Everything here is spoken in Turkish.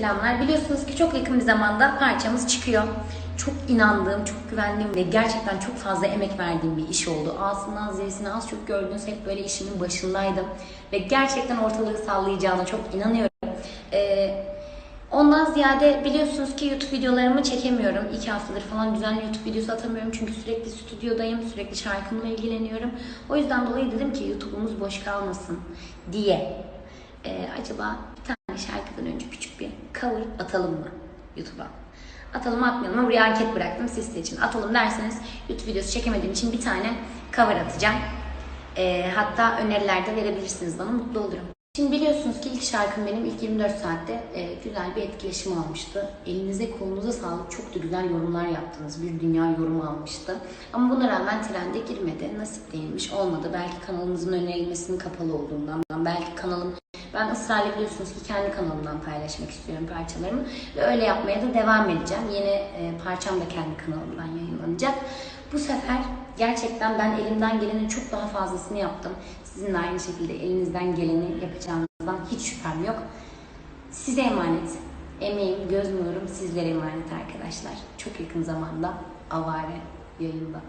selamlar. Biliyorsunuz ki çok yakın bir zamanda parçamız çıkıyor. Çok inandığım, çok güvendiğim ve gerçekten çok fazla emek verdiğim bir iş oldu. A'sından Z'sine az çok gördüğünüz hep böyle işimin başındaydım. Ve gerçekten ortalığı sallayacağına çok inanıyorum. Ee, ondan ziyade biliyorsunuz ki YouTube videolarımı çekemiyorum. İki haftadır falan düzenli YouTube videosu atamıyorum. Çünkü sürekli stüdyodayım, sürekli şarkımla ilgileniyorum. O yüzden dolayı dedim ki YouTube'umuz boş kalmasın diye. Ee, acaba bir tane şarkıdan önce küçük bir cover atalım mı YouTube'a? Atalım atmayalım ama buraya anket bıraktım siz seçin. Atalım derseniz YouTube videosu çekemediğim için bir tane cover atacağım. Ee, hatta öneriler de verebilirsiniz bana mutlu olurum. Şimdi biliyorsunuz ki ilk şarkım benim ilk 24 saatte e, güzel bir etkileşim almıştı. Elinize kolunuza sağlık çok da güzel yorumlar yaptınız. Bir dünya yorum almıştı. Ama buna rağmen trende girmedi. Nasip değilmiş olmadı. Belki kanalımızın önerilmesinin kapalı olduğundan. Belki kanalım ben ısrarla biliyorsunuz ki kendi kanalımdan paylaşmak istiyorum parçalarımı. Ve öyle yapmaya da devam edeceğim. Yeni e, parçam da kendi kanalımdan yayınlanacak. Bu sefer gerçekten ben elimden gelenin çok daha fazlasını yaptım. Sizin de aynı şekilde elinizden geleni yapacağınızdan hiç şüphem yok. Size emanet. Emeğim, göz nurum sizlere emanet arkadaşlar. Çok yakın zamanda Avare yayında.